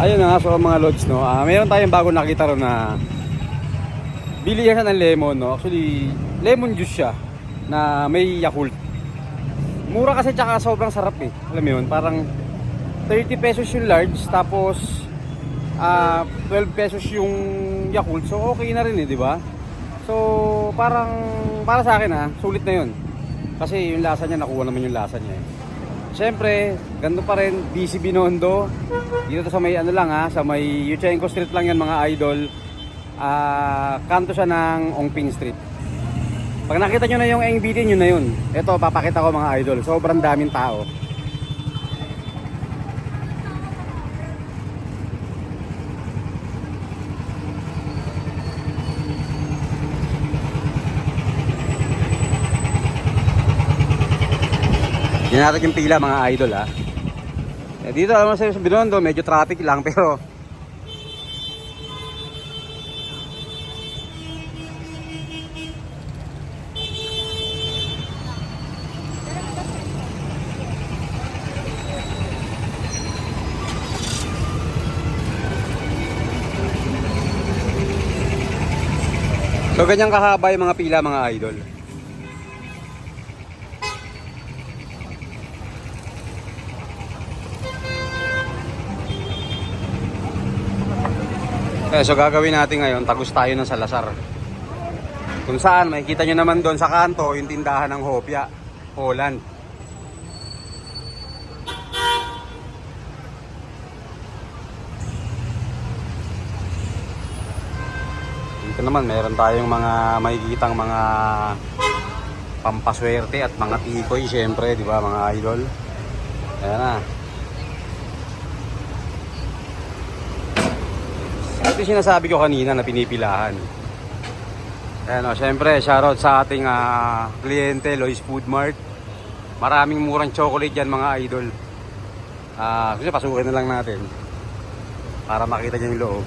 Ayun na nga, so mga lods, no. Ah, meron tayong bago nakita ron na bili siya ng lemon, no. Actually, lemon juice siya na may Yakult. Mura kasi tsaka sobrang sarap eh. Alam mo yun, parang 30 pesos yung large, tapos ah 12 pesos yung Yakult. So okay na rin eh, di ba? So parang para sa akin ha, sulit na yun. Kasi yung lasa niya, nakuha naman yung lasa niya eh. Siyempre, ganito pa rin, DC Binondo. Dito to sa may ano lang ha, sa may Yuchenko Street lang yan mga idol. Ah, kanto siya ng Ongping Street. Pag nakita nyo na yung NBT nyo na yun, ito papakita ko mga idol, sobrang daming tao. Yan natin yung pila mga idol ha. Eh, dito alam mo sa Binondo, medyo traffic lang pero So ganyan kahaba yung mga pila mga idol. Eh, so gagawin natin ngayon, tagus tayo ng Salazar. Kung saan, makikita nyo naman doon sa kanto, yung tindahan ng Hopia, Holland. Dito naman, meron tayong mga makikitang mga pampaswerte at mga tikoy, syempre, di ba, mga idol. Ayan na. Ito sinasabi ko kanina na pinipilahan. Ayan o, syempre, shoutout sa ating ah, kliyente, Lois Food Mart. Maraming murang chocolate yan mga idol. Ah, kasi pasukin na lang natin. Para makita niyo yung loob.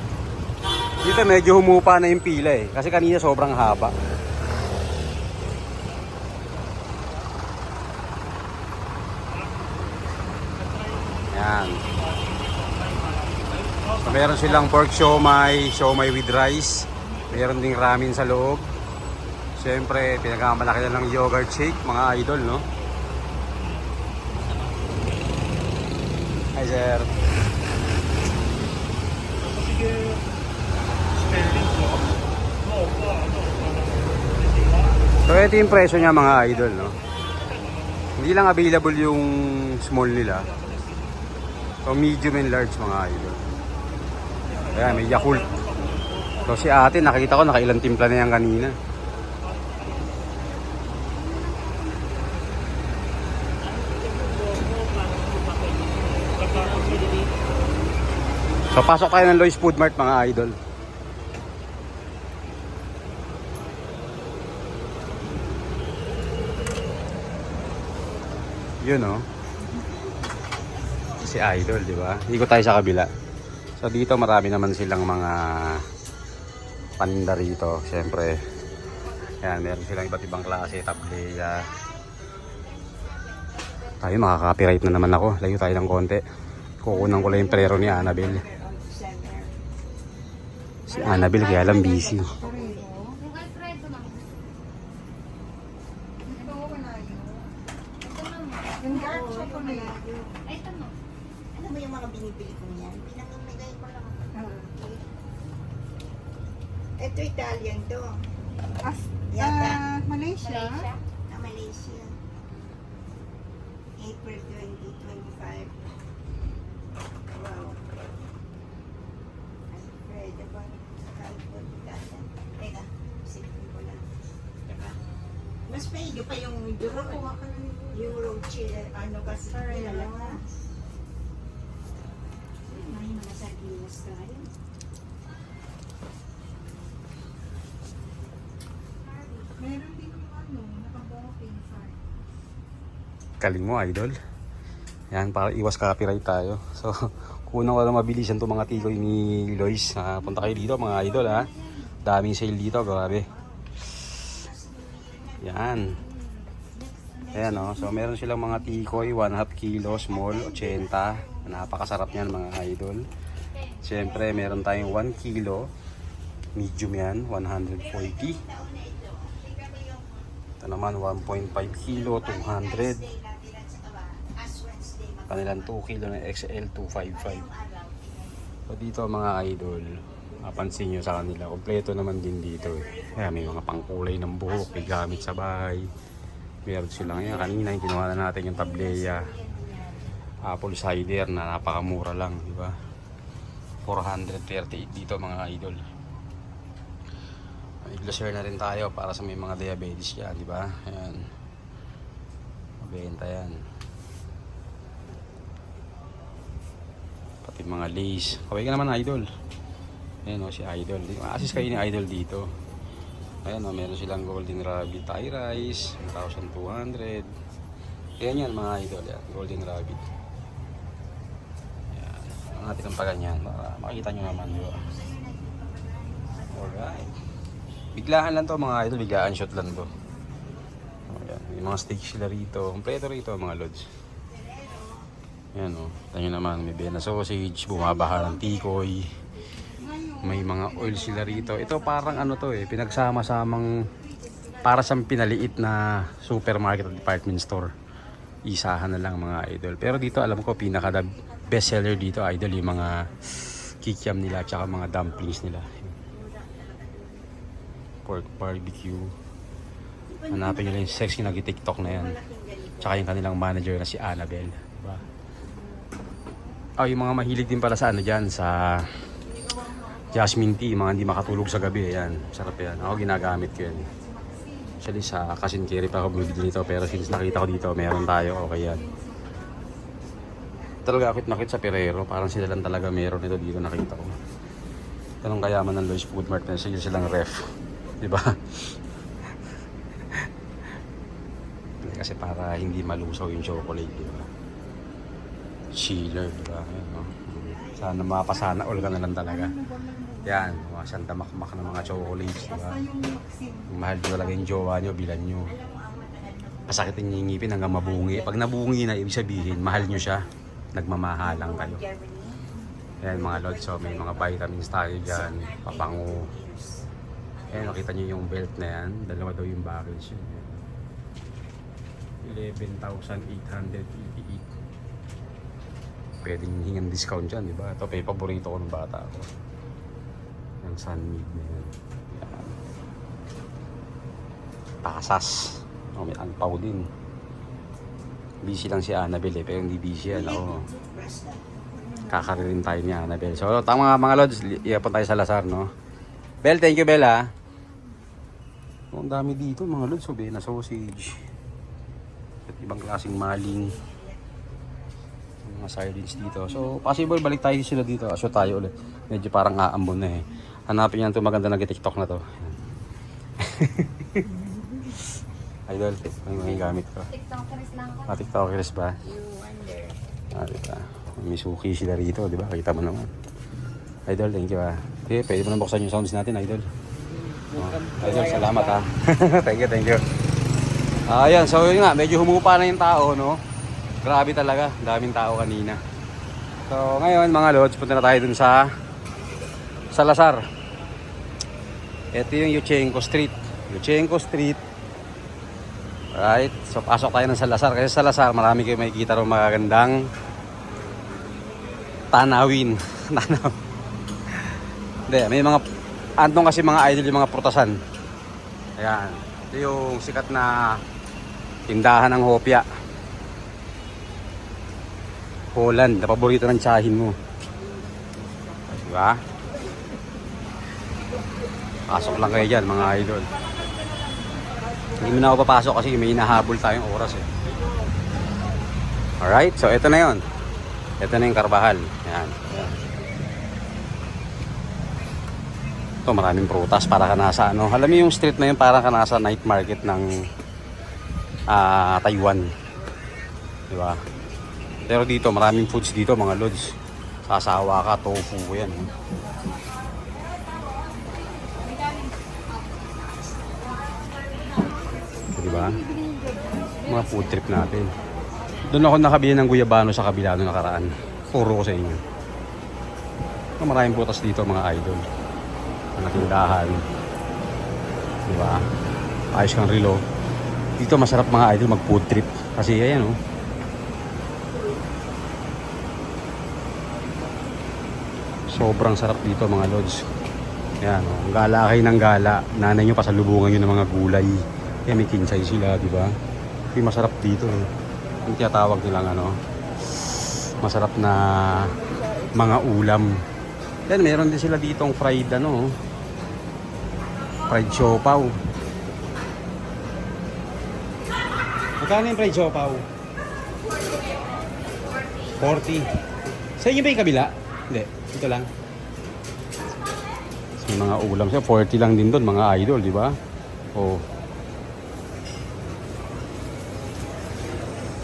Dito medyo humupa na yung pila eh. Kasi kanina sobrang haba. Yan. So, meron silang pork siomay, siomay with rice. Meron ding ramen sa loob. Siyempre, pinagmamalaki na ng yogurt shake, mga idol, no? Hi, sir. So, ito yung presyo niya, mga idol, no? Hindi lang available yung small nila. So, medium and large, mga idol. Ayan, may Yakult. So si ate, nakita ko nakailang timpla na yan kanina. So pasok tayo ng Lois Food Mart mga idol. Yun oh. Si Idol, di ba? Ikot tayo sa kabila. So dito marami naman silang mga paninda rito. Siyempre, yan, meron silang iba't ibang klase, tableya. Tayo, makaka-copyright na naman ako. Layo tayo ng konti. Kukunan ko lang yung prero ni Annabel. Si Annabel kaya lang busy. Yung dark chocolate. Ay, no. Ano mo yung mga binibili ko niyan? Ito Italian to. As, Yata. ah, Malaysia. Malaysia. Na Malaysia. April 2025. Wow. Ba? Calvin Italian. Teka, sipin ko lang. Diba? Mas paigo pa yung euro. Euro chile, ano kasi kilala ka. May mga sardinas tayo. Meron din yung ano, nakabooking fry. Kaling mo, idol. Yan, para iwas copyright tayo. So, ko lang mabilisan itong mga tikoy ni Lois. Ah, punta kayo dito, mga idol, ha. Daming sale dito, grabe. Yan. Ayan, oh. So, meron silang mga tikoy, 1 half kilo, small, 80. Napakasarap niyan, mga idol. Siyempre, meron tayong 1 kilo. Medium yan, 140. Ito naman, 1.5 kilo, 200. Kanilang 2 kilo na XL, 255. So dito mga idol, mapansin nyo sa kanila, kompleto naman din dito eh. Kaya may mga pangkulay ng buhok, may gamit sa bahay. Meron silang yan. Kanina yung kinuha na natin yung tableya. Apple cider na napakamura lang, di ba? 438 dito mga idol. May glacier na rin tayo para sa may mga diabetes yan, di ba? Ayan. Mabenta yan. Pati mga lace. Kaway ka naman idol. Ayan o, si idol. Ma-assist kayo ni idol dito. Ayan o, meron silang golden rabbit Thai rice. 1,200. Ayan yan mga idol. Yan, golden rabbit. Ayan. Ang natin ang paganyan. Makikita nyo naman. Di ba? Alright. Biglaan lang to mga idol. Biglaan shot lang to. Ayan. May mga steaks sila rito. Kompleto rito mga lods. Yan o. Tanyo naman, may bena sausage, bumabaha ng tikoy. May mga oil sila rito. Ito parang ano to eh, pinagsama-samang para sa pinaliit na supermarket at department store. Isahan na lang mga idol. Pero dito alam ko pinaka best seller dito idol yung mga kikiam nila at mga dumplings nila. Pork barbecue. Hanapin nyo lang yung sexy nag-tiktok na yan. Tsaka yung kanilang manager na si Annabelle. Diba? Oh, yung mga mahilig din pala sa ano dyan, sa jasmine tea, mga hindi makatulog sa gabi, ayan. Sarap yan. Ako ginagamit ko yan. Actually sa Kasinkiri pa ako bumibili nito, pero since nakita ko dito, meron tayo, okay yan. Talaga akit nakit sa Perero, parang sila lang talaga meron nito dito nakita ko. Ganun kayaman ng Lois Food Mart na sila silang ref. Di ba? Kasi para hindi malusaw yung chocolate, di ba? Chiller, di ba? Ayan, no? Sana mapasana all ka na lang talaga. Yan, mga santa makmak ng mga chocolates, di ba? Basta yung maxim. Kung mahal nyo talaga yung jowa nyo, bilan nyo. Masakitin nyo yung ngipin hanggang mabungi. Pag nabungi na, ibig sabihin, mahal nyo siya. Nagmamahalang kayo. Ayan mga lods, so may mga vitamins tayo dyan, papango. Ayan, nakita nyo yung belt na yan. Dalawa daw yung package. 11,888. Pwedeng hingan discount dyan, di ba? Ito pa paborito ko ng bata ko. Yung sunmid na yan. Yan. Pasas. Oh, may angpaw din. Busy lang si Annabelle eh, pero hindi busy yan. Oo. Kakaririn tayo ni Annabelle. So, tama mga lods, iapon tayo sa Lazar, no? Bel, thank you, Bel, ha? Oh, ang dami dito, mga lods. So, na sausage. At ibang klaseng maling. Mga sardines dito. So, possible balik tayo sila dito. So, tayo ulit. Medyo parang aambon na eh. Hanapin niya ito maganda na TikTok na to. Idol, may mga gamit ko. TikTokers lang ako. Ah, TikTokers ba? Ah, diba? May suki sila rito, di ba? Kita mo naman. Idol, thank you ah. Okay, pwede mo na buksan yung sounds natin, Idol. Oh, idol, salamat ah. thank you, thank you. Ah, yan, so yun nga, medyo humupa na yung tao, no? Grabe talaga, daming tao kanina. So, ngayon mga lods, punta na tayo dun sa sa Lazar. Ito yung Yuchenko Street. Yuchenko Street. Right, so pasok tayo ng Salazar kasi sa Salazar marami kayo makikita rin magagandang tanawin. Tanaw. Hindi, may mga andong kasi mga idol yung mga prutasan. Ayan. Ito yung sikat na tindahan ng hopya. Holland, na paborito ng tsahin mo. Diba? Pasok lang kayo dyan mga idol. Hindi mo na ako papasok kasi may hinahabol tayong oras eh. Alright, so ito na yon. Ito na yung karbahal. Yan. Ito maraming prutas para ka nasa ano. Alam mo yung street na yun para ka nasa night market ng ah, Taiwan. Di ba? Pero dito maraming foods dito mga lods. Sasawa ka, tofu yan. eh. Di ba? Mga food trip natin. Doon ako nakabili ng guyabano sa kabila noong nakaraan. Puro ko sa inyo. So, maraming butas dito mga idol. Mga tindahan. Di ba? Ayos kang relo. Dito masarap mga idol mag food trip. Kasi ayan oh. Sobrang sarap dito mga lods. Ayan oh. Gala kayo ng gala. Nanay nyo pasalubungan nyo ng mga gulay. Kaya may kinsay sila, di ba? Yung masarap dito. eh. Yung tinatawag nilang ano, masarap na mga ulam. Yan, meron din sila ditong fried ano, fried siopaw. Magkano yung fried siopaw? 40. Sa inyo ba yung kabila? Hindi, ito lang. May mga ulam siya, 40 lang din doon, mga idol, di ba? Oh.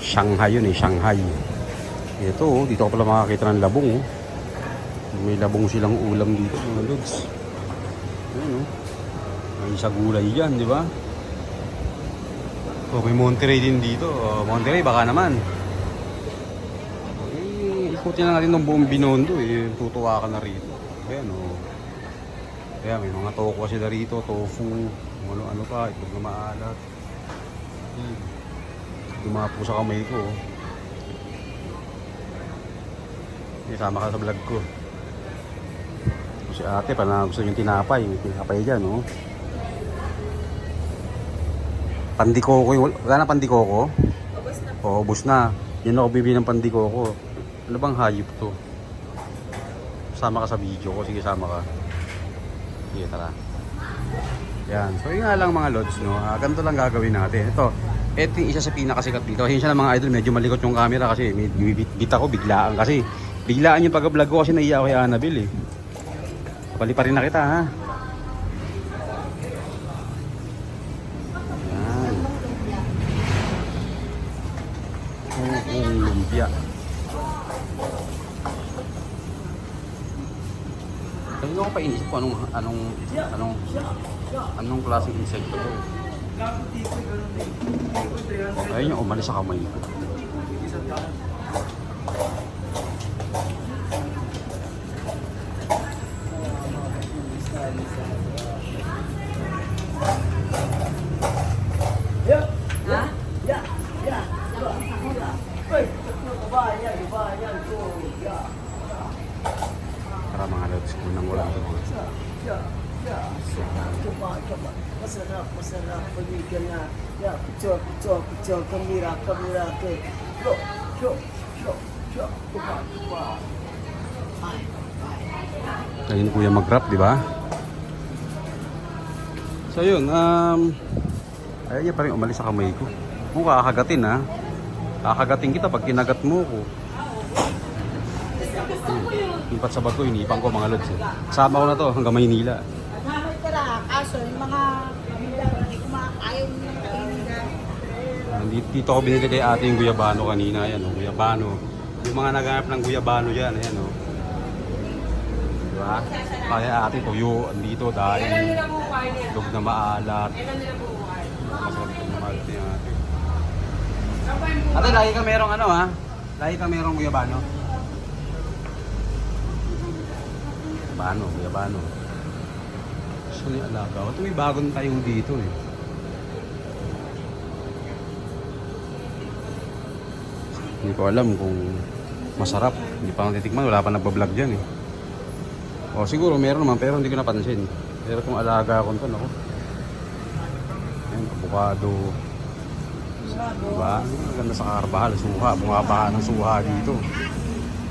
Shanghai yun eh, Shanghai. Ito, oh, dito ko pala makakita ng labong. Oh. May labong silang ulam dito, mga lods. Ayan, oh. May isa gulay dyan, di ba? Oh, may Monterey din dito. Oh, Monterey, baka naman. Ikutin na natin ng buong Binondo eh. Tutuwa ka na rito. Ayan, oh. Kaya may mga toko sila rito, tofu, ano-ano pa, itlog na maalat. Hmm. Dumapo sa kamay ko. oh. Isama ka sa vlog ko. Si ate, pa na gusto yung tinapay. May tinapay dyan, oh. Pandikoko yung... Wala na pandikoko? Ubus na. Oo, ubus na. Yan ako bibili ng pandikoko. Ano bang hayop to? Sama ka sa video ko. Sige, sama ka. Sige, tara. Yan. So, yun nga lang mga lods, no? Ah, ganito lang gagawin natin. Ito, ito yung isa sa pinakasikat dito. Hinsya ng mga idol, medyo malikot yung camera kasi may bit, ako biglaan kasi. Biglaan yung pag-vlog ko kasi naiya ako kay Annabelle eh. Pali pa rin na kita ha. Kung anong, anong, anong, anong klaseng insekto to. Ayun yung umalis sa kamay ko. Para mga lods, unang wala ito mga. Coba, coba. Masarap. Pagigil na. Ya, picture, picture, picture. Kamera, kamera. ke. Yo, yo, yo, yo. Coba, coba. Ayun ni Kuya mag-rap, di ba? So yun, um, ayun niya pa rin umalis sa kamay ko. Kung kakagatin ha, kakagatin kita pag kinagat mo ko. Impat sa bato, inipan ko mga lods. Eh. Kasama ko na to hanggang Maynila. Naghamay ka na, kaso yung mga hindi kumakain ng kainin na. Nandito dito ako binili kay ate yung guyabano kanina. Ayan o, guyabano. Yung mga naghanap ng guyabano dyan, ayan o. Diba? Kaya ate tuyo, andito dahil log na maalat. Masarap yung maalat ni ate. Ate, lagi ka merong ano ha? Lagi ka merong guyabano. Guyabano, guyabano. Gusto ni alaga. Ito may bagong tayong dito eh. Hindi ko alam kung masarap. Hindi pa ako titikman. Wala pa nagbablog dyan eh. O siguro meron naman pero hindi ko napansin. Pero kung alaga ko ito, ako. Ayan, avocado. Diba? Ang Ganda sa karbahal, suha. Bumabaha ng suha dito.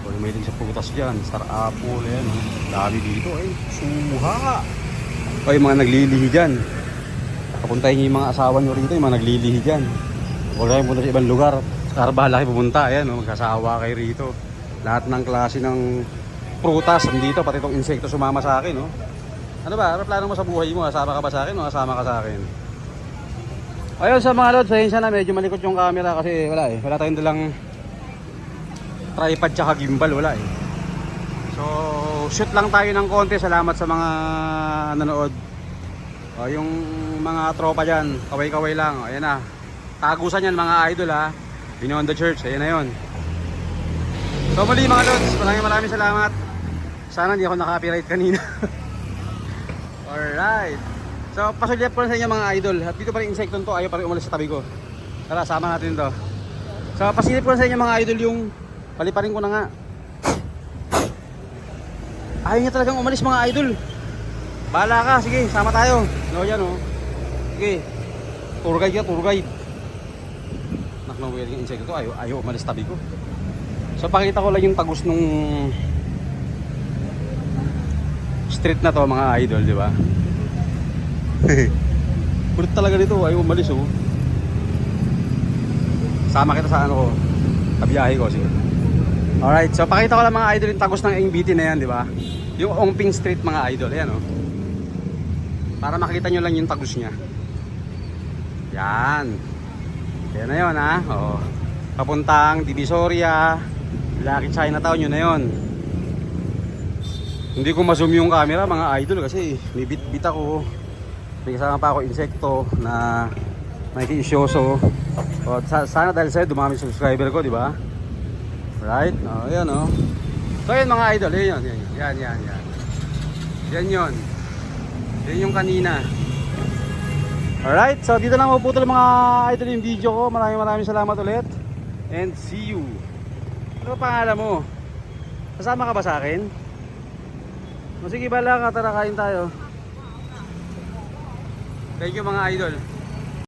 O may din sa prutas dyan. Star apple, ayan. Dami dito eh. Suha! O yung mga naglilihi dyan. Kapuntahin yung mga asawa niyo rito, yung mga naglilihi dyan. Huwag kayo punta sa ibang lugar. Kayo pumunta. Ayan, oh, magkasawa kayo rito. Lahat ng klase ng prutas nandito, pati itong insekto sumama sa akin. Oh. Ano ba? Ano plano mo sa buhay mo? Asama ka ba sa akin o asama ka sa akin? Ayun sa mga lods, ayun na medyo malikot yung camera kasi wala eh. Wala tayong dalang tripod tsaka gimbal, wala eh. So, shoot lang tayo ng konti. Salamat sa mga nanood. O, yung mga tropa dyan, kaway-kaway lang. Ayan na. Tagusan yan mga idol ha. Beyond the church. Ayan na yun. So muli mga lods, maraming maraming salamat. Sana hindi ako na-copyright kanina. Alright. So, pasulyap ko na sa inyo mga idol. At dito pa rin insekton to, ayaw pa rin umalis sa tabi ko. Tara, sama natin to. So, pasilip ko na sa inyo mga idol yung paliparin ko na nga. Ayaw niya talagang umalis mga idol. Bahala ka, sige, sama tayo. No, yan oh. Sige. Tour guide ka, tour guide. Naknawil yung insekto to, ayaw, ayaw umalis tabi ko. So, pakita ko lang yung tagus nung street na to mga idol, di ba? Kulit talaga dito, ayaw umalis oh. Sama kita sa ano ko, sa biyahe ko, sige. Alright, so pakita ko lang mga idol yung tagos ng MBT na yan, di ba? Yung Ongping Street mga idol, ayan oh. Para makita nyo lang yung tagos niya. Yan. Yan na yun ha. Oh. Papuntang Divisoria, Lucky Chinatown yun na yun. Hindi ko ma-zoom yung camera mga idol kasi may bit-bit ako. May kasama pa ako insekto na nakikiisyoso. O, sa sana dahil sa'yo dumami subscriber ko, di ba? Right? Oh, yan oh. So yan mga idol, yan yun, yan, yan, yan, yan. Yan yun. Yan yung kanina. Alright, so dito lang mapuputol mga idol yung video ko. Maraming maraming salamat ulit. And see you. Ano pangalan mo? Kasama ka ba sa akin? O sige bala ka, tara kain tayo. Thank you mga idol.